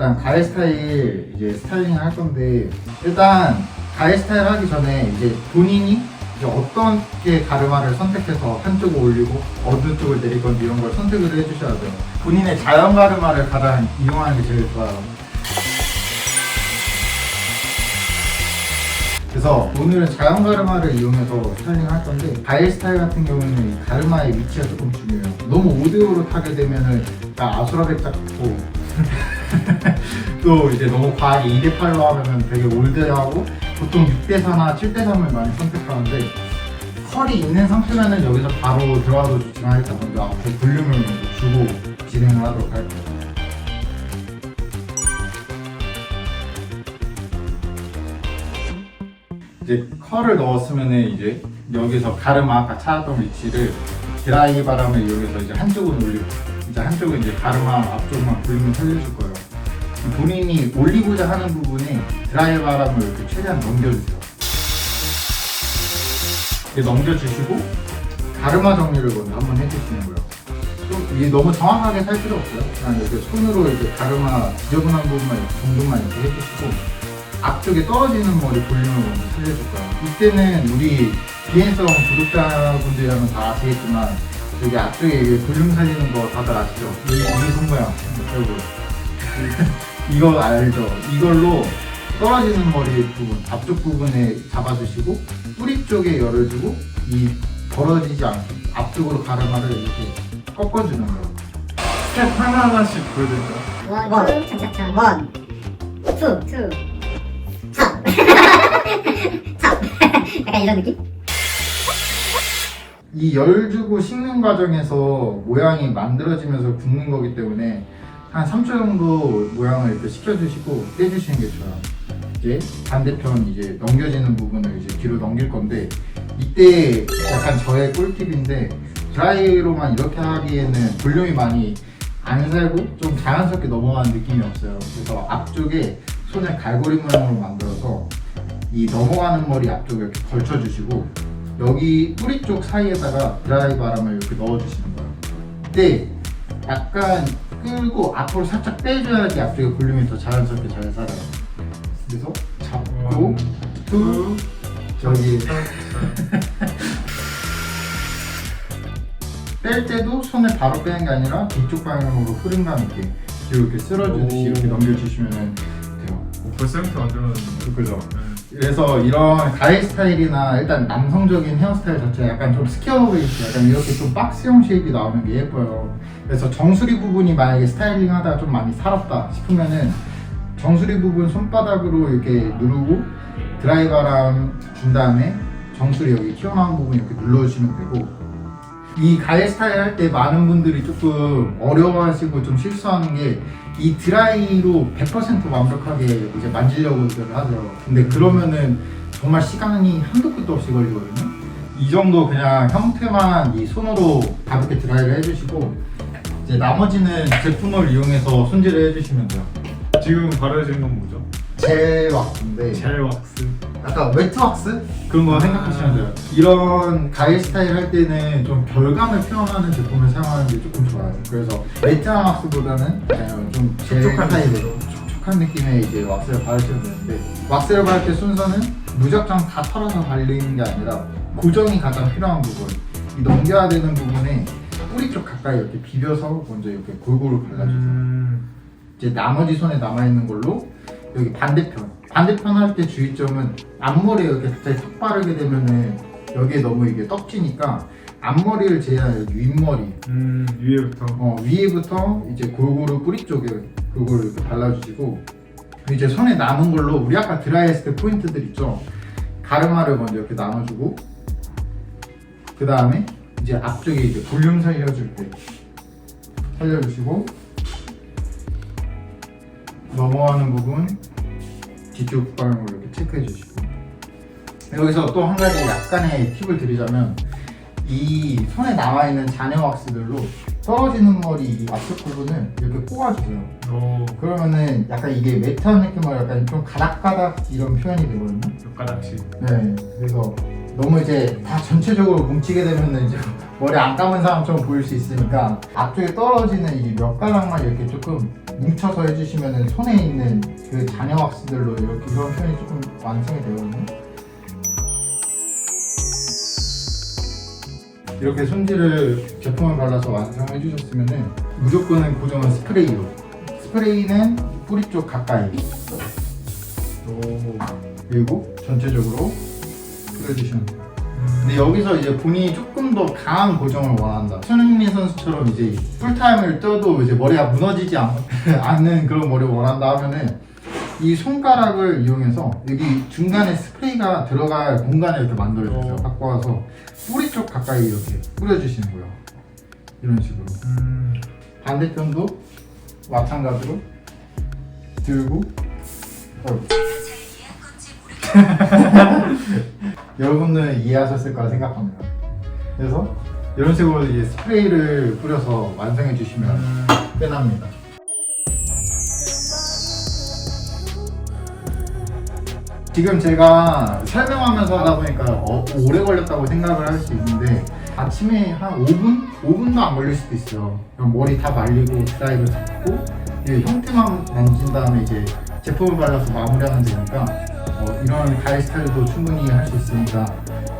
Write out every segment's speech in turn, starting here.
일단 가해 스타일 이제 스타일링 할 건데 일단 가해 스타일 하기 전에 이제 본인이 이제 어떻게 가르마를 선택해서 한쪽을 올리고 어느 쪽을 내릴 건지 이런 걸 선택을 해주셔야 돼요. 본인의 자연 가르마를 가장 이용하는 게 제일 좋아요. 그래서 오늘은 자연 가르마를 이용해서 스타일링 할 건데 가일 스타일 같은 경우는 이 가르마의 위치가 조금 중요해요. 너무 5대5로 타게 되면은 나 아수라백 잡고 또 이제 너무 과하게 2대 8로 하면은 되게 올드하고 보통 6대 4나 7대 3을 많이 선택하는데 컬이 있는 상태면은 여기서 바로 들어가도 좋지만 일단 먼저 앞에 볼륨을 먼저 주고 진행을 하도록 할게요. 이제 컬을 넣었으면은 이제 여기서 가르마 아까 찾았던 위치를 드라이 바람을 이용해서 이제 한쪽은 올리고 이제 한쪽은 이제 가르마 앞쪽만 볼륨을 살려줄 거예요. 본인이 올리고자 하는 부분에 드라이 바람을 이렇게 최대한 넘겨주세요. 이렇게 넘겨주시고 가르마 정리를 먼저 한번 해주시는 거예요. 좀 이게 너무 정확하게 살 필요 없어요. 그냥 이렇게 손으로 이렇게 가르마 지저분한 부분만 정도만 이렇게 해주시고 앞쪽에 떨어지는 머리 볼륨을 먼저 살려줄 거예요. 이때는 우리 비행성 구독자분들이라면 다 아시겠지만 여기 앞쪽에 이게 볼륨 살리는 거 다들 아시죠? 여기 우리 손 모양 이쪽으로 이거 알죠? 이걸로 떨어지는 머리 부분 앞쪽 부분에 잡아주시고 뿌리 쪽에 열어주고 이 벌어지지 않게 앞쪽으로 가르마를 이렇게 꺾어주는 거예요. 스텝 하나하나씩 보여드릴까요? 원, 투, 차차차. 원, 투, 투. 참. 참. 약간 이런 느낌? 이 열 주고 식는 과정에서 모양이 만들어지면서 굳는 거기 때문에 한 3초 정도 모양을 이렇게 식혀주시고 떼주시는 게 좋아요. 이제 반대편 이제 넘겨지는 부분을 이제 뒤로 넘길 건데 이때 약간 저의 꿀팁인데 드라이로만 이렇게 하기에는 볼륨이 많이 안 살고 좀 자연스럽게 넘어가는 느낌이 없어요. 그래서 앞쪽에 손을 갈고리 모양으로 만들어서 이 넘어가는 머리 앞쪽에 이렇게 걸쳐주시고 여기 뿌리 쪽 사이에다가 드라이 바람을 이렇게 넣어주시는 거예요. 이때 약간 끌고 앞으로 살짝 빼줘야지 앞쪽에 볼륨이 더 자연스럽게 잘 살아요. 그래서 잡고 툭 저기 뺄 때도 손을 바로 빼는 게 아니라 뒤쪽 방향으로 흐름감 있게 뒤로 이렇게 쓸어주듯이 오. 이렇게 넘겨주시면 돼요. 어, 벌써 이렇게 만들어놨는데 그죠? 그래서 이런 가일 스타일이나 일단 남성적인 헤어스타일 자체 약간 좀 스퀘어 베이스 약간 이렇게 좀 박스형 쉐입이 나오는 게 예뻐요. 그래서 정수리 부분이 만약에 스타일링 하다가 좀 많이 살았다 싶으면은 정수리 부분 손바닥으로 이렇게 누르고 드라이 바람 준 다음에 정수리 여기 튀어나온 부분 이렇게 눌러주시면 되고 이 가일 스타일 할 때 많은 분들이 조금 어려워하시고 좀 실수하는 게 이 드라이로 100% 완벽하게 이제 만지려고들 하죠. 근데 그러면은 정말 시간이 한도 끝도 없이 걸리거든요. 이 정도 그냥 형태만 이 손으로 가볍게 드라이를 해주시고 이제 나머지는 제품을 이용해서 손질을 해주시면 돼요. 지금 바르시는 건 뭐죠? 젤 왁스인데 젤 왁스 약간 웨트 왁스 그런 거 생각하시면 돼요. 이런 가일 스타일 할 때는 좀 결감을 표현하는 제품을 사용하는 게 조금 좋아요. 그래서 웨트한 왁스보다는 그냥 좀젤 촉촉한 타입으로 촉촉한 느낌의 이제 왁스를 바르시면 되는데 왁스를 바를 때 순서는 무작정 다 털어서 바르는 게 아니라 고정이 가장 필요한 부분 이 넘겨야 되는 부분에 뿌리 쪽 가까이 이렇게 비벼서 먼저 이렇게 골고루 발라주세요. 음, 이제 나머지 손에 남아 있는 걸로 여기 반대편 반대편 할 때 주의점은 앞머리에 이렇게 갑자기 턱 바르게 되면은 여기에 너무 이게 떡지니까 앞머리를 제외한 여기 윗머리. 음, 위에부터? 어, 위에부터 이제 골고루 뿌리 쪽에 골고루 이렇게 발라주시고 이제 손에 남은 걸로 우리 아까 드라이 했을 때 포인트들 있죠? 가르마를 먼저 이렇게 나눠주고 그 다음에 이제 앞쪽에 이제 볼륨 살려줄 때 살려주시고 넘어가는 부분 뒤쪽 방향으로 이렇게 체크해 주시고. 여기서 또 한 가지 약간의 팁을 드리자면 이 손에 남아 있는 잔여 왁스들로 떨어지는 머리 이 앞쪽 부분을 이렇게 뽑아주세요. 오, 그러면은 약간 이게 매트한 느낌으로 약간 좀 가닥가닥 이런 표현이 되거든요. 몇 가닥씩 네, 그래서 너무 이제 다 전체적으로 뭉치게 되면은 이제 머리 안 감은 사람처럼 보일 수 있으니까 앞쪽에 떨어지는 이 몇 가닥만 이렇게 조금 뭉쳐서 해주시면은 손에 있는 그 잔여 왁스들로 이렇게 이런 표현이 조금 완성이 되거든요. 이렇게 손질을 제품을 발라서 완성해 주셨으면은 무조건은 고정은 스프레이로. 스프레이는 뿌리 쪽 가까이. 오. 그리고 전체적으로 뿌려주시면 돼요. 근데 여기서 이제 본인이 조금 더 강한 고정을 원한다. 손흥민 선수처럼 이제 풀타임을 떠도 이제 머리가 무너지지 않, 않는 그런 머리를 원한다 하면은 이 손가락을 이용해서 여기 중간에 스프레이가 들어갈 공간을 이렇게 만들어주세요. 어. 갖고 와서 뿌리 쪽 가까이 이렇게 뿌려주시는 거예요. 이런 식으로. 음. 반대편도 마찬가지로 들고 어. 여러분은 이해하셨을 거라 생각합니다. 그래서 이런 식으로 이제 스프레이를 뿌려서 완성해 주시면 음. 끝납니다. 지금 제가 설명하면서 하다 보니까 어, 오래 걸렸다고 생각을 할 수 있는데 아침에 한 5분? 5분도 안 걸릴 수도 있어요. 그럼 머리 다 말리고 드라이브 잡고 형태만 만진 다음에 이제 제품을 발라서 마무리하면 되니까 어, 이런 가일 스타일도 충분히 할 수 있으니까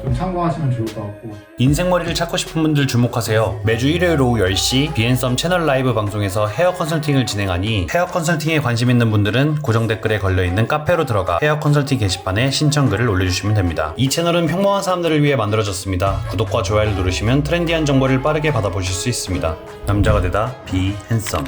좀 참고하시면 좋을 것 같고 인생머리를 찾고 싶은 분들 주목하세요. 매주 일요일 오후 10시 비앤썸 채널 라이브 방송에서 헤어 컨설팅을 진행하니 헤어 컨설팅에 관심 있는 분들은 고정 댓글에 걸려있는 카페로 들어가 헤어 컨설팅 게시판에 신청글을 올려주시면 됩니다. 이 채널은 평범한 사람들을 위해 만들어졌습니다. 구독과 좋아요를 누르시면 트렌디한 정보를 빠르게 받아보실 수 있습니다. 남자가 되다 비앤썸